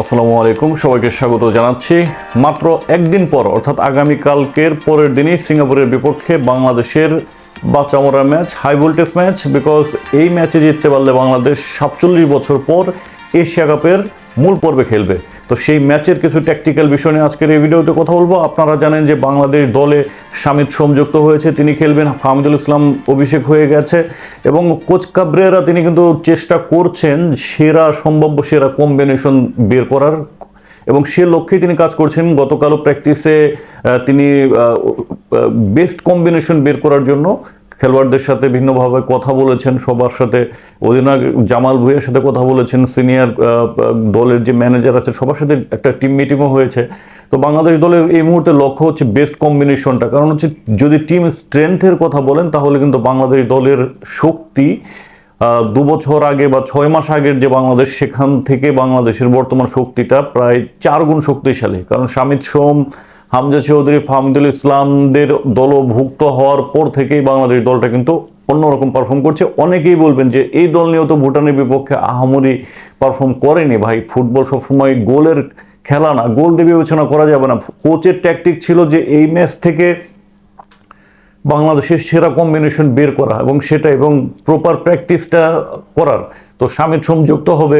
আসসালামু আলাইকুম, সবাইকে স্বাগত জানাচ্ছি। মাত্র একদিন পর, অর্থাৎ আগামীকালকের পরের দিনই সিঙ্গাপুরের বিপক্ষে বাংলাদেশের বাচ্চামরা match, high voltage match because এই ম্যাচে জিততে পারলে বাংলাদেশ সাতচল্লিশ বছর পর এশিয়া কাপের মূল পর্বে খেলবে। তো সেই ম্যাচের কিছু ট্যাকটিক্যাল বিষয় নিয়ে আজকের এই ভিডিওতে কথা বলব। আপনারা জানেন যে বাংলাদেশ দলে সামিত সংযুক্ত হয়েছে, তিনি খেলবেন ফাহমিদুল ইসলাম অভিষেক হয়ে গেছে এবং কোচ কাবরেরা তিনি কিন্তু চেষ্টা করছেন সেরা, সম্ভাব্য সেরা কম্বিনেশন বের করার এবং সে লক্ষ্যে তিনি কাজ করছেন। গতকালও প্র্যাকটিসে তিনি বেস্ট কম্বিনেশন বের করার জন্য খেলোয়াড়দের সাথে ভিন্নভাবে কথা বলেছেন, সবার সাথে অধিনায়ক জামাল ভুইয়ের সাথে কথা বলেছেন, সিনিয়র দলের যে ম্যানেজার আছে সবার সাথে একটা টিম মিটিংও হয়েছে। তো বাংলাদেশ দলের এই মুহূর্তে লক্ষ্য হচ্ছে বেস্ট কম্বিনেশনটা কারণ হচ্ছে যদি টিম স্ট্রেংথের কথা বলেন, তাহলে কিন্তু বাংলাদেশ দলের শক্তি দু বছর আগে বা ছয় মাস আগের যে বাংলাদেশ, সেখান থেকে বাংলাদেশের বর্তমান শক্তিটা প্রায় চার গুণ শক্তিশালী। কারণ শামিদ সোম হামজা চৌধুরী, ফাহমিদুল ইসলামদের দলভুক্ত হওয়ার পর থেকেই বাংলাদেশ দলটা কিন্তু অন্যরকম পারফর্ম করছে। অনেকেই বলবেন যে এই দল নিয়েও তো ভুটানের বিপক্ষে আহামরি পারফর্ম করেনি। ভাই ফুটবল সবসময় গোলের খেলা না, গোল দিয়ে বিবেচনা করা যাবে না। কোচের ট্যাকটিক ছিল যে এই ম্যাচ থেকে বাংলাদেশের সেরা কম্বিনেশন বের করা এবং সেটা এবং প্রপার প্র্যাকটিসটা করার। তো স্বামীর সংযুক্ত হবে।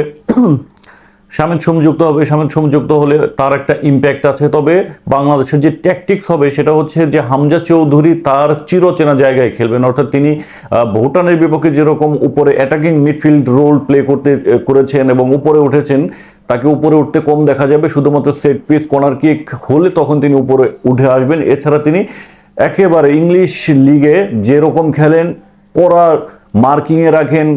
স্বামীর সংযুক্ত হবে স্বামীর সংযুক্ত হলে তার একটা ইম্প্যাক্ট আছে। তবে বাংলাদেশের যে ট্যাকটিক্স হবে, সেটা হচ্ছে যে হামজা চৌধুরী তার চিরচেনা জায়গায় খেলবেন। অর্থাৎ তিনি ভুটানের বিপক্ষে যেরকম উপরে অ্যাটাকিং মিডফিল্ড রোল প্লে করতে, করেছেন এবং উপরে উঠেছেন, তাকে উপরে উঠতে কম দেখা যাবে। শুধুমাত্র সেট পিস কর্নার কিক হলে তখন তিনি উপরে উঠে আসবেন। এছাড়া তিনি একেবারে ইংলিশ লিগে যেরকম খেলেন, করার মার্কিংয়ে রাখেন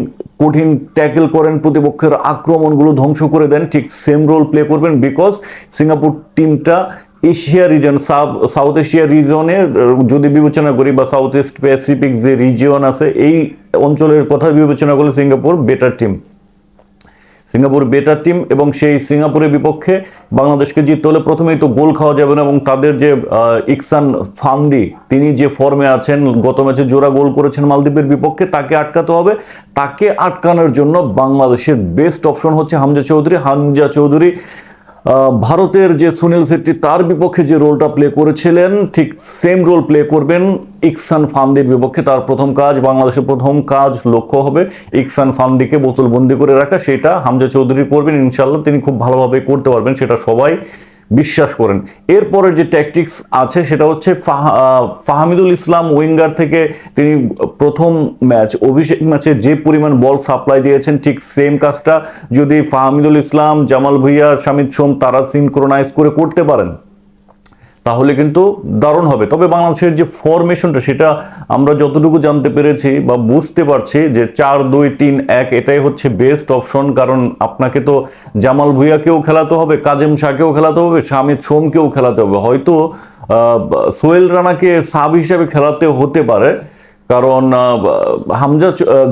কঠিন ট্যাকেল করেন, প্রতিপক্ষের আক্রমণগুলো ধ্বংস করে দেন। ঠিক সেম রোল প্লে করবেন বিকজ সিঙ্গাপুর টিমটা এশিয়া রিজন সাউথ এশিয়া রিজনে যদি বিবেচনা করি বা সাউথ ইস্ট প্যাসিফিক যে রিজিয়ন আছে, এই অঞ্চলের কথা বিবেচনা করলে Singapore better team Singapore better team এবং সেই সিঙ্গাপুরের বিপক্ষে বাংলাদেশকে জিততে হলে প্রথমেই তো গোল খাওয়া যাবে না এবং তাদের যে ইকসান ফান্দি, তিনি যে ফর্মে আছেন, গত ম্যাচে জোড়া গোল করেছেন মালদ্বীপের বিপক্ষে, তাকে আটকাতে হবে। তাকে আটকানোর জন্য বাংলাদেশের বেস্ট অপশন হচ্ছে হামজা চৌধুরী। হামজা চৌধুরী ভারতের যে সুনীল শেট্টি, তার বিপক্ষে যে রোলটা প্লে করেছিলেন, ঠিক সেম রোল প্লে করবেন ইকসান ফান্দির বিপক্ষে। তার প্রথম কাজ, বাংলাদেশের প্রথম কাজ লক্ষ্য হবে। ইকসান ফান্দিকে বোতলবন্দি করে রাখা, সেটা হামজা চৌধুরী করবেন। ইনশাল্লাহ তিনি খুব ভালোভাবে করতে পারবেন, সেটা সবাই বিশ্বাস করেন। এরপরে যে ট্যাকটিক্স আছে সেটা হচ্ছে ফাহামিদুল ইসলাম উইঙ্গার থেকে তিনি প্রথম ম্যাচ, অভিষেক ম্যাচে যে পরিমাণ বল সাপ্লাই দিয়েছেন, ঠিক সেম কাজটা যদি ফাহামিদুল ইসলাম, জামাল ভুইয়া, শামিদ সোম তারা সিনক্রোনাইজ করে করতে পারেন। তাহলে কিন্তু দারুণ হবে। তবে বাংলাদেশের যে ফরমেশনটা সেটা আমরা যতটুকু জানতে পেরেছি বা বুঝতে পারছি যে চার, দুই, তিন, এক, এটাই হচ্ছে বেস্ট অপশন কারণ আপনাকে তো জামাল ভুইয়াকেও খেলাতে হবে, কাজেম শাহকেও খেলাতে হবে, শামিদ সোমকেও খেলাতে হবে। হয়তো সোহেল রানাকে সাব হিসাবে খেলাতে হতে পারে কারণ হামজা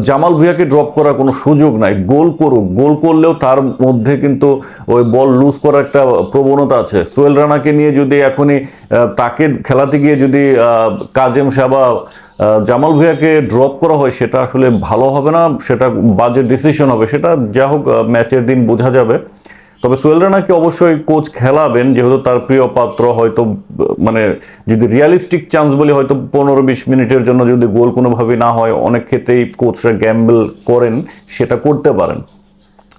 জামাল ভুইয়াকে ড্রপ করার কোনো সুযোগ নাই। গোল করুক। গোল করলেও তার মধ্যে কিন্তু ওই বল লুজ করার একটা প্রবণতা আছে। সোহেল রানাকে নিয়ে যদি এখনই তাকে খেলাতে গিয়ে যদি কাজেম শাহ বা আহ, জামাল ভুইয়াকে ড্রপ করা হয় সেটা আসলে ভালো হবে না। সেটা বাজে ডিসিশন হবে। সেটা যা হোক ম্যাচের দিন বোঝা যাবে। তবে সোহেল রানাকে অবশ্যই কোচ খেলাবেন, যেহেতু তার প্রিয় পাত্র হয়তো মানে যদি রিয়ালিস্টিক চান্স বলি, হয়তো পনেরো বিশ মিনিটের জন্য যদি গোল কোনোভাবে না হয়, অনেক ক্ষেত্রেই কোচরা গ্যাম্বল করেন, সেটা করতে পারেন।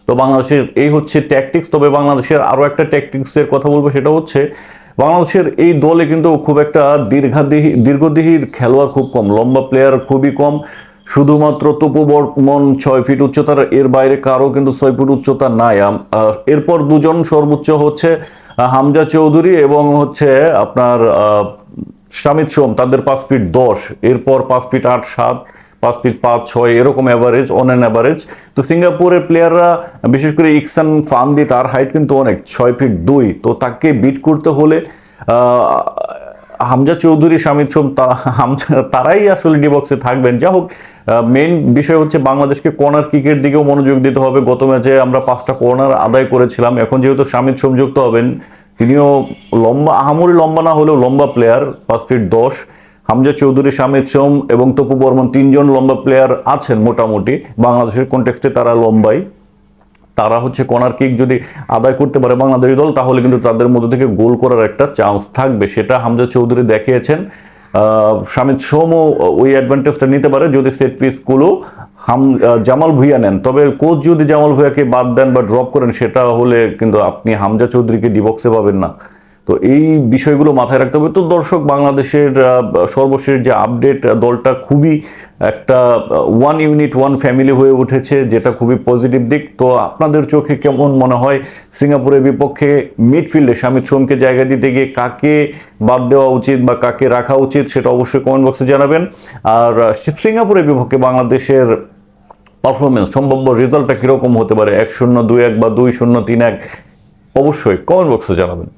তো বাংলাদেশের, এই হচ্ছে ট্যাকটিক্স তবে বাংলাদেশের আরও একটা ট্যাকটিক্সের কথা বলব, সেটা হচ্ছে বাংলাদেশের এই দলে কিন্তু খুব একটা দীর্ঘাদেহী দীর্ঘদেহীর খেলোয়াড় খুব কম, লম্বা প্লেয়ার খুবই কম। শুধুমাত্র তপু বর্মন ছয় ফিট উচ্চতার, এর বাইরে কারও কিন্তু ছয় ফুট উচ্চতা নাই। এরপর দুজন সর্বোচ্চ হচ্ছে হামজা চৌধুরী এবং হচ্ছে আপনার শামিদ সোম, তাদের পাঁচ ফিট দশ, এরপর পাঁচ ফিট আট সাত, পাঁচ ফিট পাঁচ ছয়, এরকম অ্যাভারেজ অন অ্যান অ্যাভারেজ তো সিঙ্গাপুরের প্লেয়াররা বিশেষ করে ইকসান ফান্দি, তার হাইট কিন্তু অনেক, ছয় ফিট দুই। তো তাকে বিট করতে হলে হামজা চৌধুরী শামিদ সোম তারাই আসলে ডি বক্সে থাকবেন। যা হোক মেন বিষয় হচ্ছে বাংলাদেশকে কর্নার কিকের দিকেও মনোযোগ দিতে হবে। গত ম্যাচে আমরা পাঁচটা কর্নার আদায় করেছিলাম। এখন যেহেতু শামিদ সোম যুক্ত হবেন, তিনিও লম্বা আহামরি লম্বা না হলেও লম্বা প্লেয়ার পাঁচ ফিট দশ। হামজা চৌধুরী শামিদ সোম এবং তপু বর্মন তিনজন লম্বা প্লেয়ার আছেন মোটামুটি। বাংলাদেশের কন্টেক্সটে তারা লম্বাই। তারা হচ্ছে কর্নার কিক যদি আদায় করতে পারে বাংলাদেশি দল, তাহলে কিন্তু তাদের মধ্যে থেকে গোল করার একটা চান্স থাকবে। সেটা হামজা চৌধুরী দেখিয়েছেন। শামিদ সোমও ওই অ্যাডভান্টেজটা নিতে পারে যদি সেট পিসগুলো হাম জামাল ভুইয়া নেন। তবে কোচ যদি জামাল ভুইয়াকে বাদ দেন বা ড্রপ করেন, সেটা হলে কিন্তু আপনি হামজা চৌধুরীকে ডিবক্সে পাবেন না। তো এই বিষয়গুলো মাথায় রাখতে হবে। তো দর্শক, বাংলাদেশের সর্বশেষ যে আপডেট দলটা খুবই একটা ওয়ান ইউনিট ওয়ান ফ্যামিলি হয়ে উঠেছে, যেটা খুবই পজিটিভ দিক। তো আপনাদের চোখে কেমন মনে হয় সিঙ্গাপুরের বিপক্ষে মিডফিল্ডে স্বামী সোমকে জায়গা দিতে গিয়ে কাকে বাদ দেওয়া উচিত বা কাকে রাখা উচিত সেটা অবশ্যই কমেন্ট বক্সে জানাবেন। আর সিঙ্গাপুরের বিপক্ষে বাংলাদেশের পারফরমেন্স সম্ভাব্য রেজাল্টটা কীরকম হতে পারে? এক শূন্য, দুই এক বা দুই শূন্য, তিন এক? অবশ্যই কমেন্ট বক্সে জানাবেন।